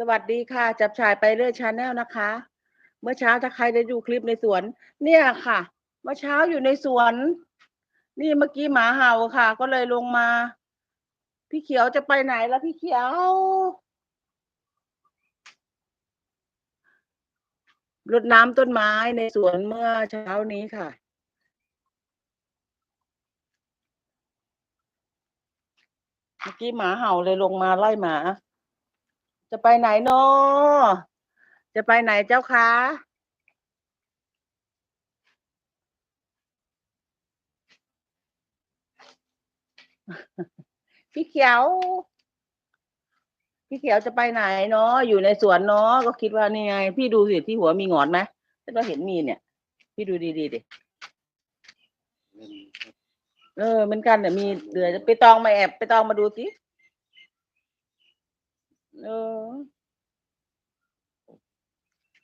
สวัสดีค่ะ จับชายไปเรื่อยชาแนลนะคะ เมื่อเช้าถ้าใครได้ดูคลิปในสวน เนี่ยค่ะ เมื่อเช้าอยู่ในสวน นี่เมื่อกี้หมาเห่าค่ะ ก็เลยลงมา พี่เขียวจะไปไหนแล้วพี่เขียว รดน้ำต้นไม้ในสวนเมื่อเช้านี้ค่ะเมื่อกี้หมาเห่าเลยลงมาไล่หมา จะไปไหนเนาะจะไปไหนเจ้าคะ พี่เขียว พี่เขียวจะไปไหนเนาะอยู่ในสวนเนาะก็คิดว่านี่ไง พี่ดูสิที่หัวมีหงอนไหมฉันก็เห็นมีเนี่ย พี่ดูดีๆดิเออเหมือนกันเนี่ยมีเดือยไปตองมาแอบไปตองมาดูสิ เออ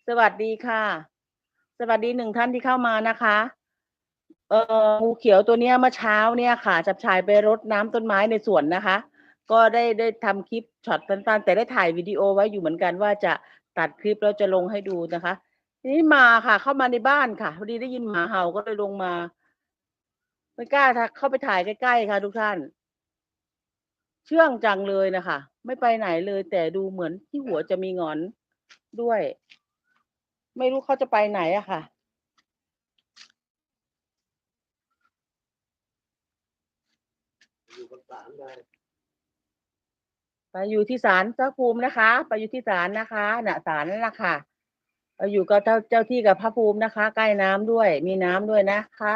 สวัสดีค่ะ สวัสดีหนึ่งท่านที่เข้ามานะคะ เอองูเขียวตัวเนี้ยเมื่อเช้าเนี่ยค่ะจับชายไปรดน้ำต้นไม้ในสวนนะคะ ก็ได้ได้ทำคลิปช็อตสั้นๆแต่ได้ถ่ายวิดีโอไว้อยู่เหมือนกันว่าจะตัดคลิปแล้วจะลงให้ดูนะคะ ทีนี้มาค่ะ เข้ามาในบ้านค่ะพอดีได้ยินหมาเห่าก็เลยลงมา ไม่กล้าทักเข้าไปถ่ายใกล้ๆค่ะทุกท่าน เชื่องจังเลยนะคะไม่ไปไหนเลย แต่ดูเหมือนที่หัวจะมีหงอนด้วย ไม่รู้เขาจะไปไหนอะค่ะ อยู่บนศาลได้ไปอยู่ที่ศาลเจ้าภูมินะคะ ไปอยู่ที่ศาลนะคะน่ะศาลนั่นแหละค่ะไปอยู่กับเจ้าเจ้าที่กับพระภูมินะคะ ใกล้น้ำด้วย มีน้ำด้วยนะคะ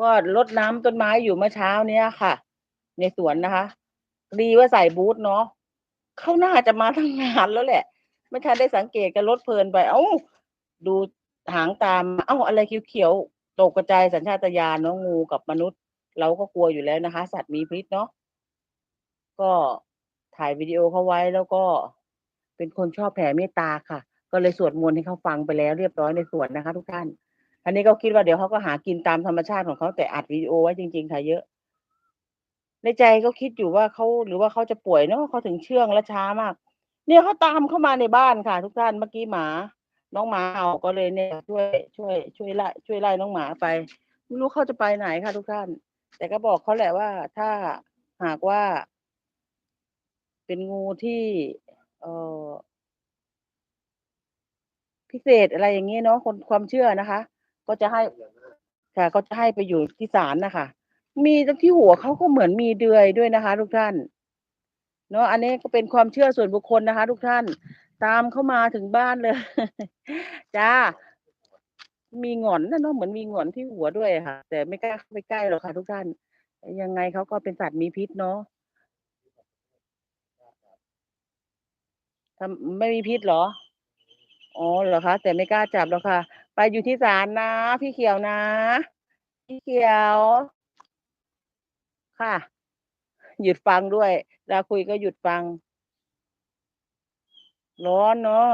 ก็รดน้ำต้นไม้อยู่เมื่อเช้าเนี้ยค่ะ ในสวนนะคะ ดีว่าใส่บูทเนาะเขาน่าจะมาทั้งงานแล้วแหละ ไม่ทันได้สังเกตกันรถเพลินไป เอ้า ดูหางตาม เอ้าอะไรเขียวๆตกกระจายสัญชาตญาณเนาะงูกับมนุษย์ เราก็กลัวอยู่แล้วนะคะ สัตว์มีพิษเนาะก็ถ่ายวิดีโอเขาไว้แล้วก็เป็นคนชอบแผ่เมตตาค่ะ ก็เลยสวดมนต์ให้เขาฟังไปแล้วเรียบร้อยในสวดนะคะ ทุกท่าน อันนี้ก็คิดว่าเดี๋ยวเขาก็หากินตามธรรมชาติของเขาแต่อัดวิดีโอไว้จริง ๆ ค่ะเยอะ ในใจก็คิดอยู่ว่าเขาหรือว่าเขาจะป่วยเนาะเขาถึงเชื่องและช้ามาก เนี่ยเขาตามเข้ามาในบ้านค่ะ ทุกท่านเมื่อกี้หมา น้องหมาเห่าก็เลยเนี่ย ช่วย ช่วย ช่วยไล่ช่วยไล่น้องหมาไปไม่รู้เขาจะไปไหนค่ะ ทุกท่าน แต่ก็บอกเขาแหละว่าถ้าหากว่า เป็นงูที่ เออพิเศษอะไรอย่างนี้เนาะคนความเชื่อนะคะ ก็จะให้ค่ะก็จะให้ไปอยู่ที่ศาลนะคะมีที่หัวเขาก็เหมือนมีเดือยด้วยนะคะ ทุกท่าน เนาะอันนี้ก็เป็นความเชื่อส่วนบุคคลนะคะ ทุกท่านตามเข้ามาถึงบ้านเลย จ้า มีหงอนนะเนาะเหมือนมีหงอนที่หัวด้วยค่ะ แต่ไม่กล้าเข้าไปใกล้หรอกค่ะ ทุกท่าน ยังไงเขาก็เป็นสัตว์มีพิษเนาะทำไม่มีพิษเหรอ อ๋อเหรอคะแต่ไม่กล้าจับหรอกค่ะ ไปอยู่ที่ศาลนะ พี่เขียวนะ พี่เขียว ค่ะ หยุดฟังด้วยเวลาคุยก็หยุดฟัง ร้อนเนาะ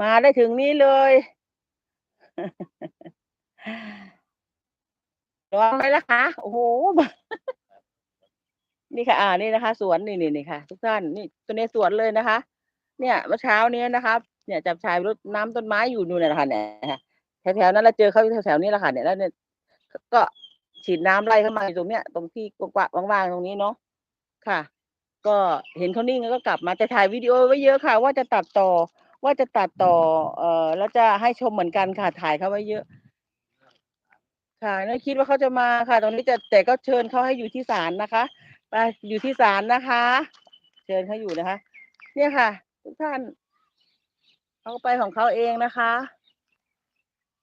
มาได้ถึงนี้เลยร้อนไหมล่ะคะโอ้โหนี่ค่ะ อ่านี่นะคะ สวนนี่นี่นี่ค่ะ ทุกท่านนี่ตัวนี้สวนเลยนะคะ เนี่ยเมื่อเช้านี้นะครับ เนี่ยจับชายรดน้ำต้นไม้อยู่นู่นนะคะเนี่ยนะแถวๆนั้นเราเจอเขาแถวๆนี้แหละค่ะเนี่ยแล้วเนี่ยก็ฉีดน้ำไล่เข้ามาตรงเนี้ยตรงที่กว้างๆว่างๆตรงนี้เนาะค่ะ ก็เห็นเขานิ่งแล้วก็กลับมาแต่ถ่ายวิดีโอไว้เยอะค่ะ ว่าจะตัดต่อว่าจะตัดต่อ เอ่อแล้วจะให้ชมเหมือนกันค่ะถ่ายเขาไว้เยอะ ค่ะไม่คิดว่าเขาจะมาค่ะตรงนี้จะแต่ก็เชิญเขาให้อยู่ที่ศาลนะคะไปอยู่ที่ศาลนะคะ เชิญเขาอยู่นะคะ เนี่ยค่ะ ทุกท่าน เขาก็ไปของเขาเองนะคะ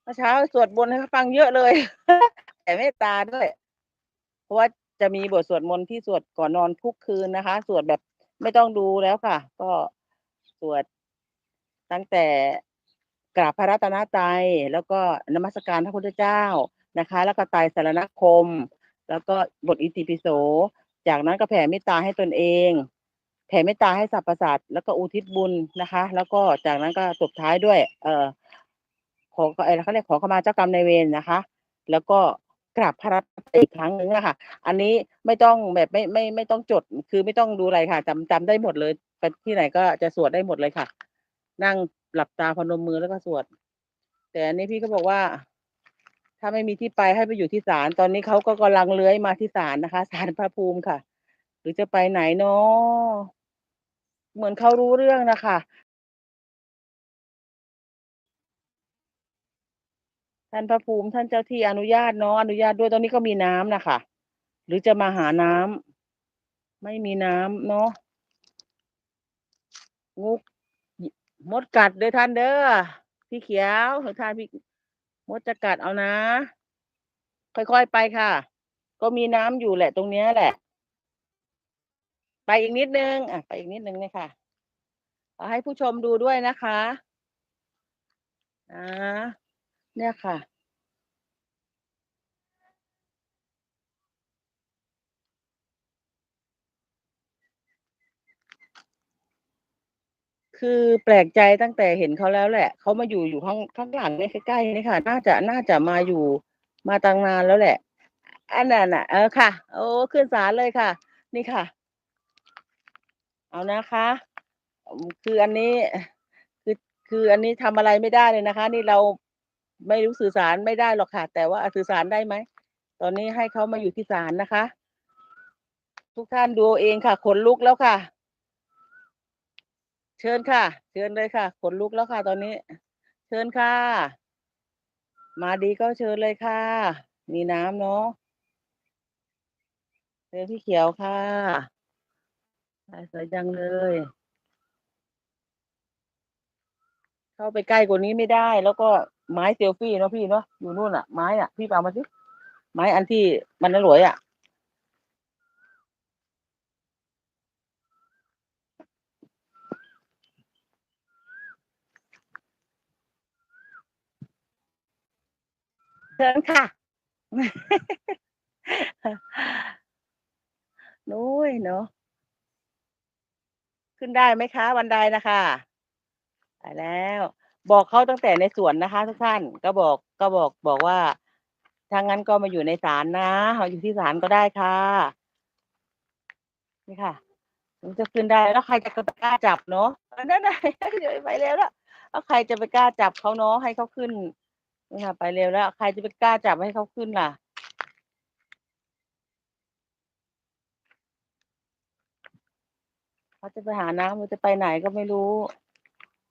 เมื่อเช้าสวดบนต์ให้เขาฟังเยอะเลย แต่เมตตาด้วย เพราะว่าจะมีบทสวดมนต์ที่สวดก่อนนอนทุกคืนนะคะ สวดแบบไม่ต้องดูแล้วค่ะ ก็สวดตั้งแต่กราบพระรัตนตรัยแล้วก็นมัสการพระพุทธเจ้านะคะ แล้วก็ไตรสารณคม แล้วก็บทอิติปิโส จากนั้นก็แผ่เมตตาให้ตนเอง แผ่เมตตาให้สรรพสัตว์แล้วก็อุทิศบุญนะคะ แล้วก็จากนั้นก็จบท้ายด้วย เอ่อขอเออเขาเรียกขอขมาเจ้ากรรมนายเวรนะคะ แล้วก็กราบพระรัตนตรัยอีกครั้งหนึ่งอะคะอันนี้ไม่ต้องแบบไม่ไม่ไม่ต้องจด คือไม่ต้องดูอะไรค่ะจำจำได้หมดเลยไปที่ไหนก็จะสวดได้หมดเลยค่ะ นั่งหลับตาพนมมือแล้วก็สวด แต่อันนี้พี่ก็บอกว่า ถ้าไม่มีที่ไปให้ไปอยู่ที่ศาลตอนนี้เขาก็กำลังเลื้อยมาที่ศาลนะคะศาลพระภูมิค่ะ รือจะไปไหนเนาะเหมือนเขารู้เรื่องนะคะ ท่านพระภูมิท่านเจ้าที่อนุญาตเนาะอนุญาตด้วยตอนนี้ก็มีน้ำนะคะ หรือจะมาหาน้ำไม่มีน้ำเนาะงูมดกัดเด้อท่านเด้อพี่เขียวหรือท่านพี่มดจะกัดเอานะ ค่อยๆไปค่ะ ก็มีน้ำอยู่แหละตรงเนี้ยแหละ ไปอีกนิดนึง อะ ไปอีกนิดนึงเนี่ยค่ะเอาให้ผู้ชมดูด้วยนะคะอ่าเนี่ยค่ะ คือแปลกใจตั้งแต่เห็นเขาแล้วแหละ เขามาอยู่อยู่ข้างข้างหลังเนี่ยใกล้ๆนี่ค่ะ น่าจะน่าจะมาอยู่มาตั้งนานแล้วแหละ อันนั้นน่ะ เออค่ะ โอ้ขึ้นศาลเลยค่ะ นี่ค่ะ เอานะคะ คืออันนี้คือคืออันนี้ทำอะไรไม่ได้เลยนะคะ นี่เราไม่รู้สื่อสารไม่ได้หรอกค่ะ แต่ว่าสื่อสารได้ไหมตอนนี้ให้เขามาอยู่ที่ศาลนะคะ ทุกท่านดูเอาเองค่ะ ขนลุกแล้วค่ะ เชิญค่ะ เชิญเลยค่ะ ขนลุกแล้วค่ะ ตอนนี้ เชิญค่ะ มาดีก็เชิญเลยค่ะ มีน้ำเนาะเชิญพี่เขียวค่ะ สวยจังเลย เข้าไปใกล้กว่านี้ไม่ได้ แล้วก็ไม้เซลฟี่เนาะพี่เนาะอยู่นู่นอะไม้อะพี่ไปเอามาสิไม้อันที่มันน่ารวยอะเชิญค่ะนู้ยเนาะ ขึ้นได้ไหมคะ บันไดนะคะไปแล้ว บอกเขาตั้งแต่ในสวนนะคะ ทุกท่านก็บอกก็บอกบอกว่าถ้างั้นก็มาอยู่ในศาลนะเอาอยู่ที่ศาลก็ได้ค่ะ นี่ค่ะจะขึ้นได้แล้วใครจะกล้าจับเนาะนั่นน่ะเดี๋ยวไปแล้วแล้วแล้วใครจะไปกล้าจับเขาเนาะให้เขาขึ้นนี่ค่ะไปเร็วแล้ว ใครจะไปกล้าจับให้เขาขึ้นล่ะ เขาจะไปหาน้ำมันจะไปไหนก็ไม่รู้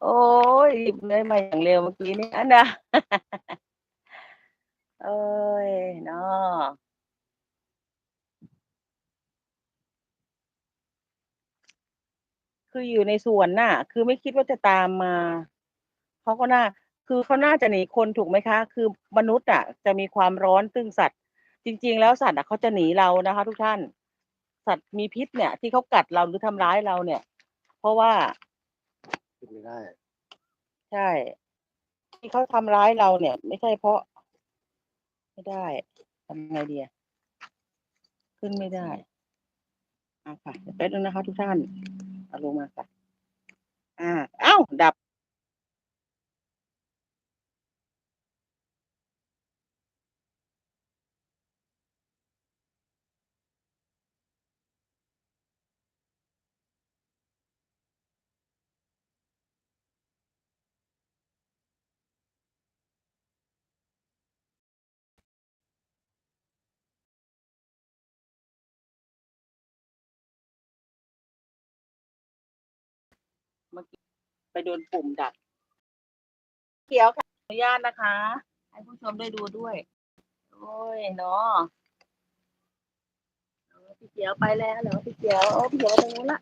โอ้ยหยิบเลยมาอย่างเร็วเมื่อกี้นี่อันนะเอ้ยเนาะคืออยู่ในสวนน่ะ คือไม่คิดว่าจะตามมาเขาก็น่า คือเขาน่าจะหนีคนถูกไหมคะ คือมนุษย์อะ จะมีความร้อนซึ่งสัตว์ จริง ๆ แล้วสัตว์อะเขาจะหนีเรานะคะ ทุกท่าน สัตว์มีพิษเนี่ย ที่เขากัดเราหรือทำร้ายเราเนี่ย เพราะว่าขึ้นไม่ได้ใช่ ที่เขาทำร้ายเราเนี่ย ไม่ใช่เพราะ ไม่ได้ทำไงดีอะขึ้นไม่ได้อะค่ะเดี๋ยวแป๊บนึงนะคะ ทุกท่านเอาลงมาค่ะอ่าเอ้าดับ เมื่อกี้ไปโดนปุ่มดับเขียวค่ะอนุญาตนะคะ ให้ผู้ชมได้ดูด้วย โอ้ยเนาะพี่เขียวไปแล้วเหรอพี่เขียวโอ้พี่เขียวไปตรงนู้นละ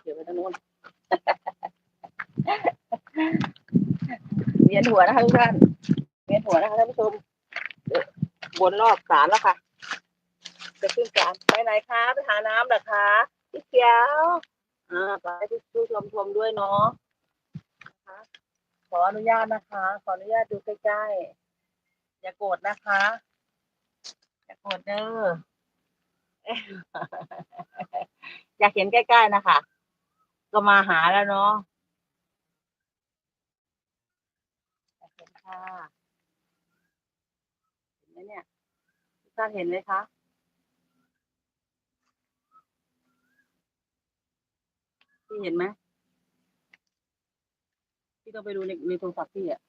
เขียวไปตรงนู้นเวียนหัวนะคะทุกท่านเวียนหัวนะคะท่านผู้ชมวนรอบศาลแล้วค่ะ จะขึ้นศาลไปไหนคะไปหาน้ำเหรอคะพี่เขียวอ่าไปให้ผู้ชมชมด้วยเนาะนะคะขออนุญาตนะคะ ขออนุญาตดูใกล้ๆอย่าโกรธนะคะ อย่าโกรธเด้ออยากเห็นใกล้ๆนะคะ ก็มาหาแล้วเนาะเห็นค่ะเห็นไหมเนี่ยทุกท่านเห็นไหมคะ พี่เห็นไหมพี่ต้องไปดูในในโทรศัพท์พี่อะ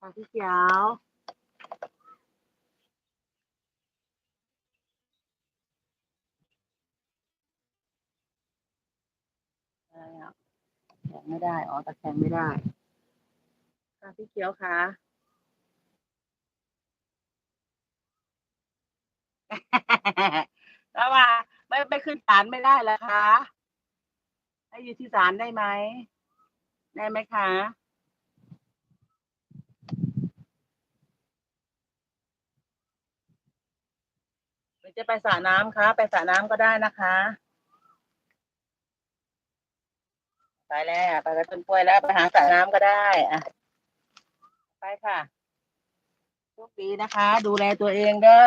ค่ะพี่เขียวอะไรอะแข็งไม่ได้ อ๋อตะแคงไม่ได้ ค่ะพี่เขียวค่ะ แล้วว่า ไม่ไม่ขึ้นศาลไม่ได้เหรอคะให้อยู่ที่ศาลได้ไหมได้ไหมคะหรือจะไปสระน้ำคะ ไปสระน้ำก็ได้นะคะ ไปแล้วไปกับต้นกล้วยแล้วไปหาสระน้ำก็ได้อะไปค่ะโชคดีนะคะ ดูแลตัวเองเด้อ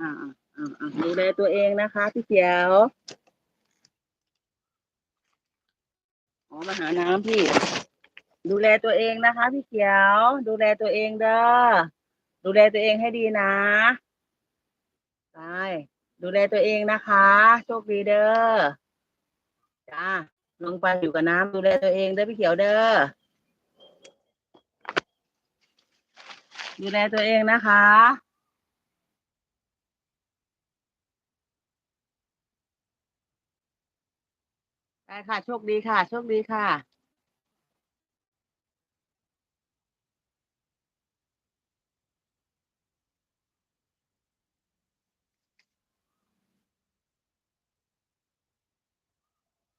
อ่าอ่าอ่าดูแลตัวเองนะคะ พี่เขียวอ๋อมาหาน้ำพี่ ดูแลตัวเองนะคะ พี่เขียว ดูแลตัวเองเด้อดูแลตัวเองให้ดีนะไปดูแลตัวเองนะคะ โชคดีเด้อจ้าลงไปอยู่กับน้ำดูแลตัวเองเด้อพี่เขียวเด้อดูแลตัวเองนะคะ ได้ค่ะ โชคดีค่ะ โชคดีค่ะ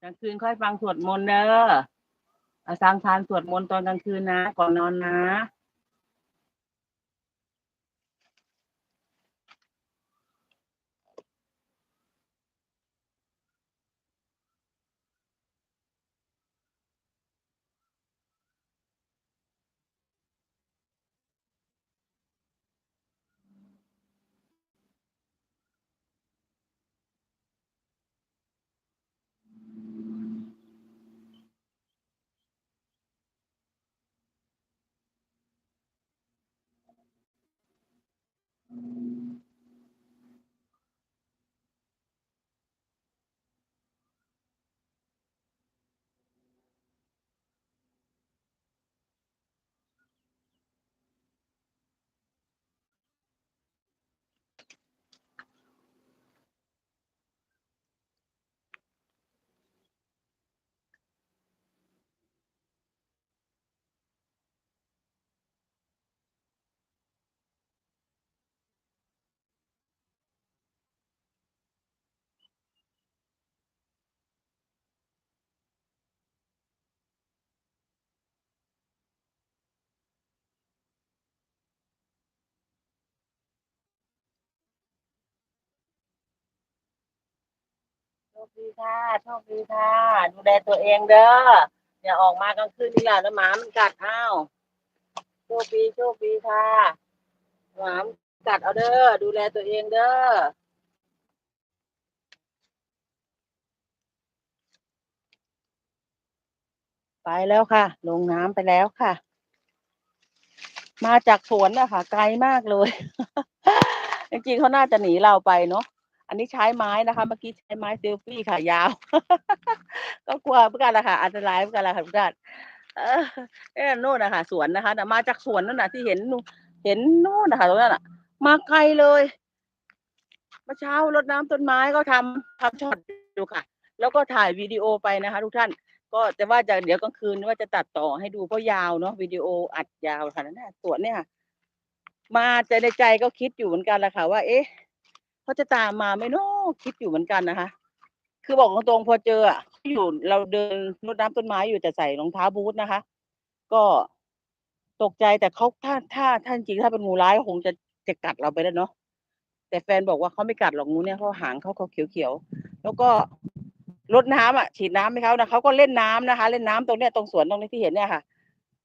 กลางคืนค่อยฟังสวดมนต์เด้อเอาสังทานสวดมนต์ตอนกลางคืนนะ ก่อนนอนนะ คดีค่ะโชคดีค่ะ ดูแลตัวเองเด้ออย่าออกมากลางคืนนี่แหละแล้วหมามันกัดอ้าวโชคดีโชคดีค่ะหมามันกัดเอาเด้อดูแลตัวเองเด้อไปแล้วค่ะ ลงน้ำไปแล้วค่ะ มาจากสวนอะคะไกลมากเลย จริงๆเขาน่าจะหนีเราไปเนาะ อันนี้ใช้ไม้นะคะ เมื่อกี้ใช้ไม้เซลฟี่ค่ะยาว ก็กลัวเหมือนกันละค่ะอันตรายเหมือนกันละค่ะทุกท่านเออโน่นนะคะสวนนะคะแต่มาจากสวนนั่นน่ะ ที่เห็นเห็นโน่นนะคะตรงนั้นน่ะ มาไกลเลยเมื่อเช้ารดน้ำต้นไม้ก็ทำทำช็อตอยู่ค่ะ แล้วก็ถ่ายวิดีโอไปนะคะ ทุกท่าน ก็แต่ว่าจะเดี๋ยวกลางคืนว่าจะตัดต่อให้ดูเพราะยาวเนาะวิดีโออัดยาวค่ะนั่นน่ะสวนเนี่ยมาใจในใจก็คิดอยู่เหมือนกันแหละค่ะว่า เอ๊ะ เขาจะตามมาไหมเนาะคิดอยู่เหมือนกันนะคะ คือบอกตรงๆพอเจออะอยู่เราเดินรดน้ำต้นไม้อยู่แต่ใส่รองเท้าบูทนะคะ ก็ตกใจแต่เขาถ้าถ้าท่านจริงถ้าเป็นงูร้ายคงจะจะกัดเราไปแล้วเนาะแต่แฟนบอกว่าเขาไม่กัดหรอกงูเนี่ยเพราะหางเขาเขาเขียวๆแล้วก็รดน้ำอะฉีดน้ำให้เขานะเขาก็เล่นน้ำนะคะ เล่นน้ำตรงเนี้ยตรงสวนตรงนี้ที่เห็นเนี่ยค่ะ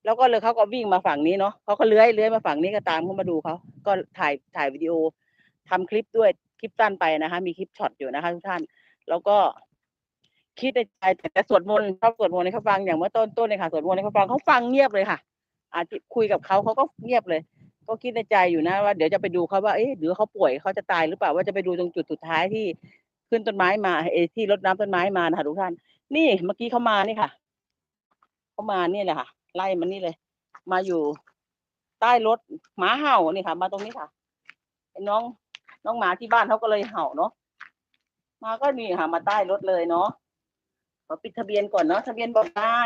แล้วก็เลยเขาก็วิ่งมาฝั่งนี้เนาะเขาก็เลื้อยเลื้อยมาฝั่งนี้ก็ตามเขามาดูเขาก็ถ่ายถ่ายวิดีโอทำคลิปด้วย ลิปสั้นไปนะคะ มีคลิปช็อตอยู่นะคะทุกท่าน แล้วก็คิดในใจแต่สวดมนต์ชอบสวดมนต์ให้เขาฟังอย่างเมื่อต้นต้นเลยค่ะสวดมนต์ให้เขาฟังเขาฟังเงียบเลยค่ะ อาทิคุยกับเขาเขาก็เงียบเลย ก็คิดในใจอยู่นะว่าเดี๋ยวจะไปดูเขาว่าเอ๊ะหรือเขาป่วยเขาจะตายหรือเปล่าว่าจะไปดูตรงจุดสุดท้ายที่ขึ้นต้นไม้มาเอที่รดน้ำต้นไม้มานะคะทุกท่าน นี่เมื่อกี้เขามานี่ค่ะเขามานี่แหละค่ะ ไล่มันนี่เลย มาอยู่ใต้รถหมาเห่านี่ค่ะ มาตรงนี้ค่ะน้อง น้องหมาที่บ้านเขาก็เลยเห่าเนาะมาก็นี่ค่ะ มาใต้รถเลยเนาะขอปิดทะเบียนก่อนเนาะทะเบียนบอกได้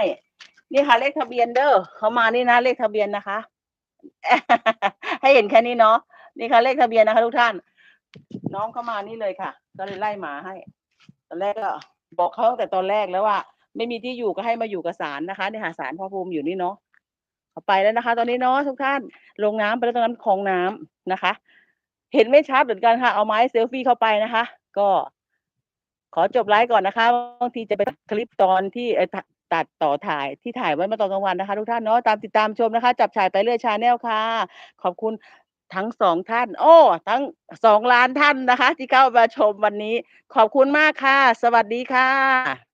นี่ค่ะเลขทะเบียนเด้อเขามานี่นะเลขทะเบียนนะคะ ให้เห็นแค่นี้เนาะนี่ค่ะเลขทะเบียนนะคะ ทุกท่าน น้องเข้ามานี่เลยค่ะ ก็เลยไล่หมาให้ตอนแรกก็บอกเขาตั้งแต่ตอนแรกแล้วว่า ไม่มีที่อยู่ก็ให้มาอยู่กับศาลนะคะเนี่ยค่ะศาลพ่อภูมิอยู่นี่เนาะเขาไปแล้วนะคะ ตอนนี้เนาะทุกท่านลงน้ำไปแล้วตรงนั้นคลองน้ำนะคะ เห็นไม่ชัดเหมือนกันค่ะ เอาไม้เซลฟี่เข้าไปนะคะ ก็ขอจบไลฟ์ก่อนนะคะบางทีจะเป็นคลิปตอนที่ตัดตัดต่อถ่ายที่ถ่ายไว้เมื่อตอนกลางวันนะคะ ทุกท่านเนาะตามติดตามชมนะคะ จับฉายไปเรื่อยชาแนลค่ะ ขอบคุณทั้งสองท่าน โอ้ ทั้งสองล้านท่านนะคะ ที่เข้ามาชมวันนี้ ขอบคุณมากค่ะ สวัสดีค่ะ